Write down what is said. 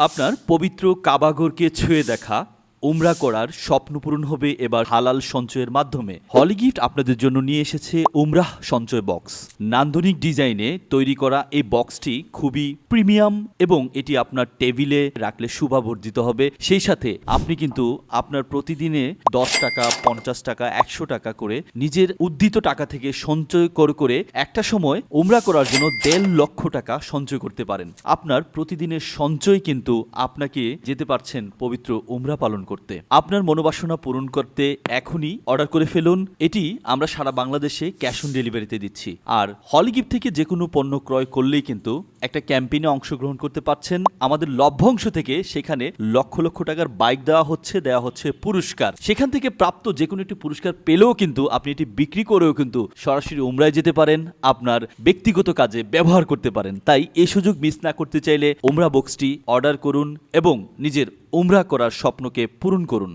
আপনার পবিত্র কাবাগরকে ছুঁয়ে দেখা উমরা করার স্বপ্ন পূরণ হবে এবার হালাল সঞ্চয়ের মাধ্যমে। হলি গিফট আপনাদের জন্য নিয়ে এসেছে উমরাহ সঞ্চয় বক্স। নান্দনিক ডিজাইনে তৈরি করা এই বক্সটি খুবই প্রিমিয়াম এবং এটি আপনার টেবিলে রাখলে শুভাবর্জিত হবে। সেই সাথে আপনি কিন্তু আপনার প্রতিদিনে দশ টাকা, পঞ্চাশ টাকা, একশো টাকা করে নিজের উদ্ধৃত টাকা থেকে সঞ্চয় করে করে একটা সময় উমরা করার জন্য দেড় লক্ষ টাকা সঞ্চয় করতে পারেন। আপনার প্রতিদিনের সঞ্চয় কিন্তু আপনাকে যেতে পারছেন পবিত্র উমরা পালন করতে। আপনার মনোবাসনা পূরণ করতে এখনই অর্ডার করে ফেলুন। এটি আমরা সারা বাংলাদেশে ক্যাশ অন ডেলিভারিতে দিচ্ছি। আর হলিগিফট থেকে যে কোনো পণ্য ক্রয় করলেই কিন্তু একটা ক্যাম্পেইনে অংশগ্রহণ করতে পারছেন আমাদের লভ্যাংশ থেকে সেখানে লক্ষ লক্ষ টাকার বাইক দেওয়া হচ্ছে দেওয়া হচ্ছে পুরস্কার। সেখান থেকে প্রাপ্ত যে কোনো একটি পুরস্কার পেলেও কিন্তু আপনি এটি বিক্রি করেও কিন্তু সরাসরি উমরায় যেতে পারেন, আপনার ব্যক্তিগত কাজে ব্যবহার করতে পারেন। তাই এই সুযোগ মিস না করতে চাইলে উমরা বক্সটি অর্ডার করুন এবং নিজের উমরা করার স্বপ্নকে পূরণ করুন।